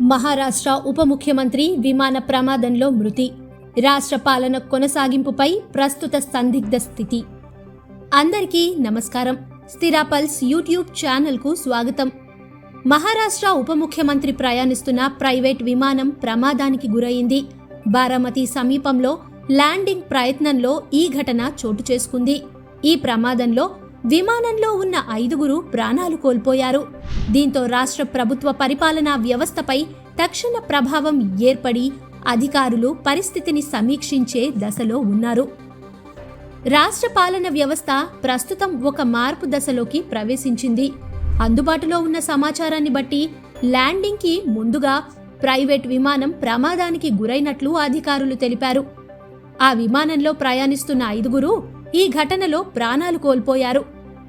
మహారాష్ట్ర ఉప ముఖ్యమంత్రి విమాన ప్రమాదంలో మృతి. రాష్ట్ర పాలన కొనసాగింపుపై ప్రస్తుత సందిగ్ధ స్థితి. అందరికీ నమస్కారం. స్థిరా పల్స్ యూట్యూబ్ ఛానల్కు స్వాగతం. మహారాష్ట్ర ఉప ముఖ్యమంత్రి ప్రయాణిస్తున్న ప్రైవేట్ విమానం ప్రమాదానికి గురైంది. బారామతి సమీపంలో ల్యాండింగ్ ప్రయత్నంలో ఈ ఘటన చోటు చేసుకుంది. ఈ ప్రమాదంలో విమానంలో ఉన్న ఐదుగురు ప్రాణాలు కోల్పోయారు. దీంతో రాష్ట్ర ప్రభుత్వ పరిపాలనా వ్యవస్థపై తక్షణ ప్రభావం ఏర్పడి అధికారులు పరిస్థితిని సమీక్షించే దశలో ఉన్నారు. రాష్ట్ర పాలన వ్యవస్థ ప్రస్తుతం ఒక మార్పు దశలోకి ప్రవేశించింది. అందుబాటులో ఉన్న సమాచారాన్ని బట్టి ల్యాండింగ్కి ముందుగా ప్రైవేట్ విమానం ప్రమాదానికి గురైనట్లు అధికారులు తెలిపారు. ఆ విమానంలో ప్రయాణిస్తున్న ఐదుగురు ఈ ఘటనలో ప్రాణాలు కోల్పోయారు.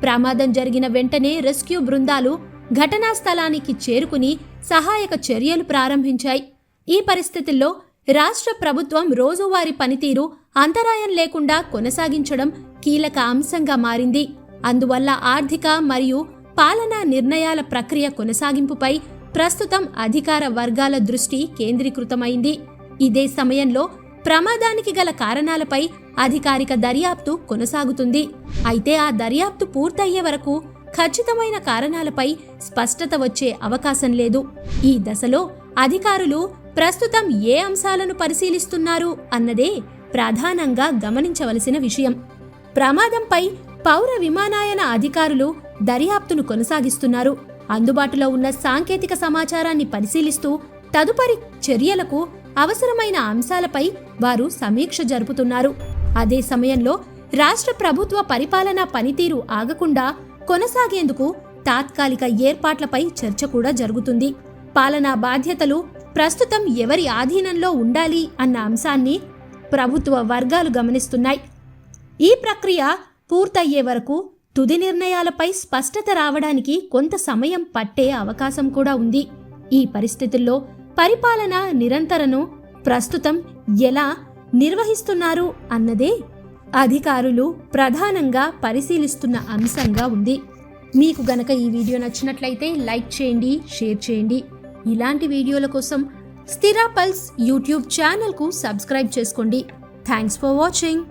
ప్రమాదం జరిగిన వెంటనే రెస్క్యూ బృందాలు ఘటనా స్థలానికి చేరుకుని సహాయక చర్యలు ప్రారంభించాయి. ఈ పరిస్థితుల్లో రాష్ట్ర ప్రభుత్వం రోజువారీ పనితీరు అంతరాయం లేకుండా కొనసాగించడం కీలక అంశంగా మారింది. అందువల్ల ఆర్థిక మరియు పాలనా నిర్ణయాల ప్రక్రియ కొనసాగింపుపై ప్రస్తుతం అధికార వర్గాల దృష్టి కేంద్రీకృతమైంది. ఇదే సమయంలో ప్రమాదానికి గల కారణాలపై అధికారిక దర్యాప్తు కొనసాగుతుంది. అయితే ఆ దర్యాప్తు పూర్తయ్యే వరకు ఖచ్చితమైన కారణాలపై స్పష్టత వచ్చే అవకాశం లేదు. ఈ దశలో అధికారులు ప్రస్తుతం ఏ అంశాలను పరిశీలిస్తున్నారు అన్నదే ప్రధానంగా గమనించవలసిన విషయం. ప్రమాదంపై పౌర విమానయాన అధికారులు దర్యాప్తును కొనసాగిస్తున్నారు. అందుబాటులో ఉన్న సాంకేతిక సమాచారాన్ని పరిశీలిస్తూ తదుపరి చర్యలకు అవసరమైన అంశాలపై వారు సమీక్ష జరుపుతున్నారు. అదే సమయంలో రాష్ట్ర ప్రభుత్వ పరిపాలనా పనితీరు ఆగకుండా కొనసాగేందుకు తాత్కాలిక ఏర్పాట్లపై చర్చ కూడా జరుగుతుంది. పాలనా బాధ్యతలు ప్రస్తుతం ఎవరి ఆధీనంలో ఉండాలి అన్న అంశాన్ని ప్రభుత్వ వర్గాలు గమనిస్తున్నాయి. ఈ ప్రక్రియ పూర్తయ్యే వరకు తుది నిర్ణయాలపై స్పష్టత రావడానికి కొంత సమయం పట్టే అవకాశం కూడా ఉంది. ఈ పరిస్థితుల్లో పరిపాలన నిరంతరను ప్రస్తుతం ఎలా నిర్వహిస్తున్నారు అన్నదే అధికారులు ప్రధానంగా పరిశీలిస్తున్న అంశంగా ఉంది. మీకు గనక ఈ వీడియో నచ్చినట్లయితే లైక్ చేయండి షేర్ చేయండి. ఇలాంటి వీడియోల కోసం స్థిరా పల్స్ యూట్యూబ్ ఛానల్కు సబ్స్క్రైబ్ చేసుకోండి. Thanks for watching.